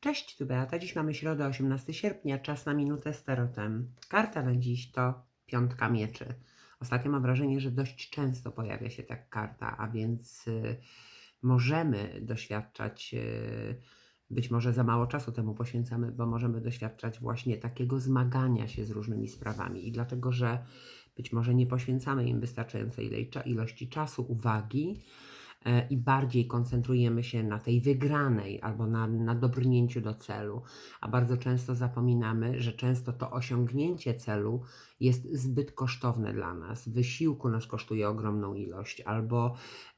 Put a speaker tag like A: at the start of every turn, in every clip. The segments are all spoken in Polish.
A: Cześć, tu Beata. Dziś mamy środę, 18 sierpnia, czas na minutę z tarotem. Karta na dziś to piątka mieczy. Ostatnio mam wrażenie, że dość często pojawia się ta karta, a więc y, możemy doświadczać, y, być może za mało czasu temu poświęcamy, bo możemy doświadczać właśnie takiego zmagania się z różnymi sprawami. I dlatego, że być może nie poświęcamy im wystarczającej ilości czasu, uwagi, i bardziej koncentrujemy się na tej wygranej albo na, na dobrnięciu do celu, a bardzo często zapominamy, że często to osiągnięcie celu jest zbyt kosztowne dla nas. Wysiłku nas kosztuje ogromną ilość, albo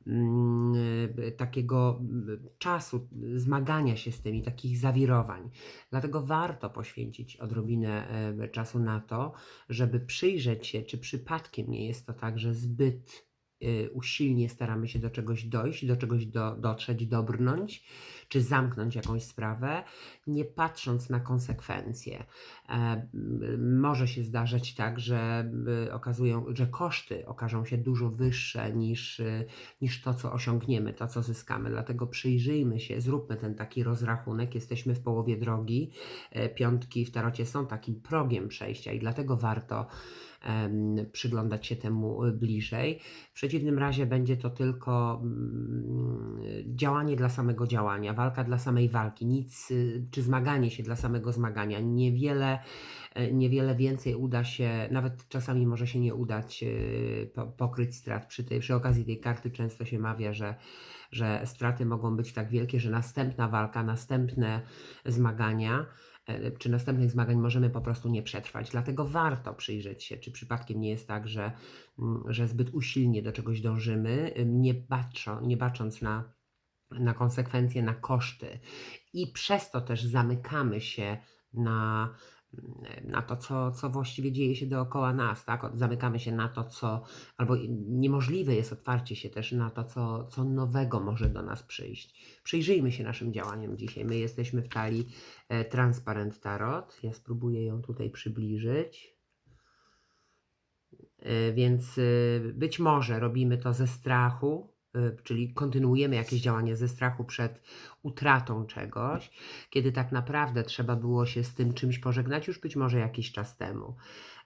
A: mm, y, takiego mm, czasu, zmagania się z tymi, takich zawirowań. Dlatego warto poświęcić odrobinę e, czasu na to, żeby przyjrzeć się, czy przypadkiem nie jest to tak, że zbyt usilnie staramy się do czegoś dojść, do czegoś do, dotrzeć, dobrnąć, czy zamknąć jakąś sprawę, nie patrząc na konsekwencje. E, może się zdarzać tak, że y, okazują, że koszty okażą się dużo wyższe niż, y, niż to, co osiągniemy, to, co zyskamy. Dlatego przyjrzyjmy się, zróbmy ten taki rozrachunek. Jesteśmy w połowie drogi. E, Piątki w tarocie są takim progiem przejścia i dlatego warto przyglądać się temu y, bliżej. W przeciwnym razie będzie to tylko mm, działanie dla samego działania, walka dla samej walki, nic, y, czy zmaganie się dla samego zmagania. Niewiele, e, niewiele więcej uda się, nawet czasami może się nie udać po- pokryć strat. Przy, tej, przy okazji tej karty często się mawia, że, że straty mogą być tak wielkie, że następna walka, następne zmagania e, czy następnych zmagań możemy po prostu nie przetrwać. Dlatego warto przyjrzeć się, czy przypadkiem nie jest tak, że, mm, że zbyt usilnie do czegoś dążymy, ym, nie, baczą, nie bacząc na, na konsekwencje, na koszty. I przez to też zamykamy się na, na to, co, co właściwie dzieje się dookoła nas, tak? Zamykamy się na to, co, albo niemożliwe jest otwarcie się też na to, co, co nowego może do nas przyjść. Przyjrzyjmy się naszym działaniom dzisiaj. My jesteśmy w talii e, Transparent Tarot. Ja spróbuję ją tutaj przybliżyć. E, Więc e, być może robimy to ze strachu, czyli kontynuujemy jakieś działanie ze strachu przed utratą czegoś, kiedy tak naprawdę trzeba było się z tym czymś pożegnać już być może jakiś czas temu.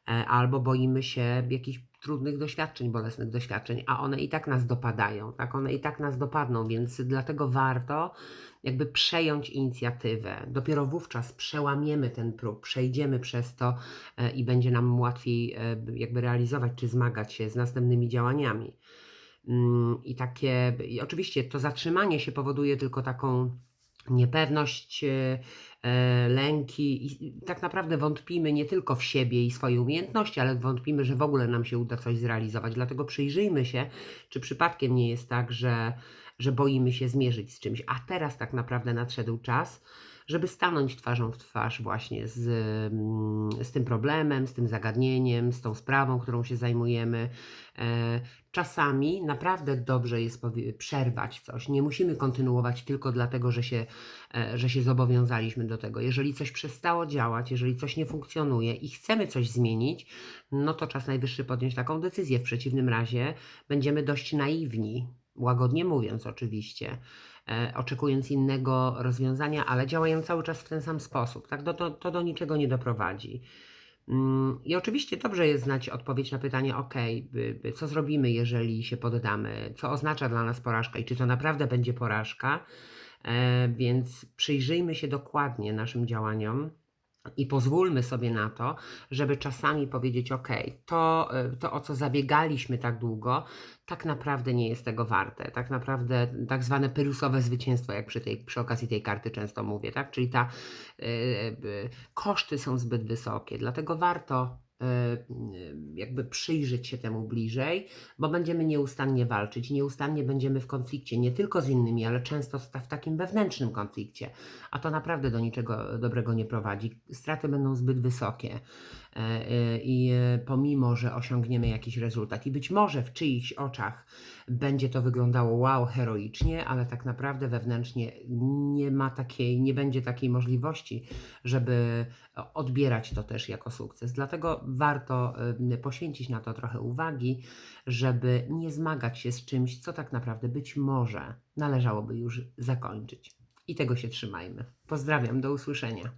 A: E, Albo boimy się jakichś trudnych doświadczeń, bolesnych doświadczeń, a one i tak nas dopadają, tak? One i tak nas dopadną, więc dlatego warto jakby przejąć inicjatywę. Dopiero wówczas przełamiemy ten próg, przejdziemy przez to e, i będzie nam łatwiej e, jakby realizować czy zmagać się z następnymi działaniami. Mm, I takie, i oczywiście to zatrzymanie się powoduje tylko taką niepewność, e, e, lęki i tak naprawdę wątpimy nie tylko w siebie i swoje umiejętności, ale wątpimy, że w ogóle nam się uda coś zrealizować. Dlatego przyjrzyjmy się, czy przypadkiem nie jest tak, że, że boimy się zmierzyć z czymś, a teraz tak naprawdę nadszedł czas, żeby stanąć twarzą w twarz właśnie z, mm, z tym problemem, z tym zagadnieniem, z tą sprawą, którą się zajmujemy. E, Czasami naprawdę dobrze jest przerwać coś. Nie musimy kontynuować tylko dlatego, że się, e, że się zobowiązaliśmy do tego. Jeżeli coś przestało działać, jeżeli coś nie funkcjonuje i chcemy coś zmienić, no to czas najwyższy podjąć taką decyzję. W przeciwnym razie będziemy dość naiwni, łagodnie mówiąc oczywiście, e, oczekując innego rozwiązania, ale działając cały czas w ten sam sposób. Tak? To, to, do niczego nie doprowadzi. Mm, I oczywiście dobrze jest znać odpowiedź na pytanie, ok, co zrobimy, jeżeli się poddamy, co oznacza dla nas porażka i czy to naprawdę będzie porażka. E, więc przyjrzyjmy się dokładnie naszym działaniom i pozwólmy sobie na to, żeby czasami powiedzieć, ok, to, e, to o co zabiegaliśmy tak długo, tak naprawdę nie jest tego warte. Tak naprawdę tak zwane pyrusowe zwycięstwo, jak przy, tej, przy okazji tej karty często mówię, tak? Czyli ta e, e, koszty są zbyt wysokie, dlatego warto jakby przyjrzeć się temu bliżej, bo będziemy nieustannie walczyć, nieustannie będziemy w konflikcie nie tylko z innymi, ale często w takim wewnętrznym konflikcie, a to naprawdę do niczego dobrego nie prowadzi. Straty będą zbyt wysokie e, e, i e, pomimo, że osiągniemy jakiś rezultat i być może w czyichś oczach będzie to wyglądało wow, heroicznie, ale tak naprawdę wewnętrznie nie ma takiej, nie będzie takiej możliwości, żeby odbierać to też jako sukces. Dlatego warto y, poświęcić na to trochę uwagi, żeby nie zmagać się z czymś, co tak naprawdę być może należałoby już zakończyć. I tego się trzymajmy. Pozdrawiam, do usłyszenia.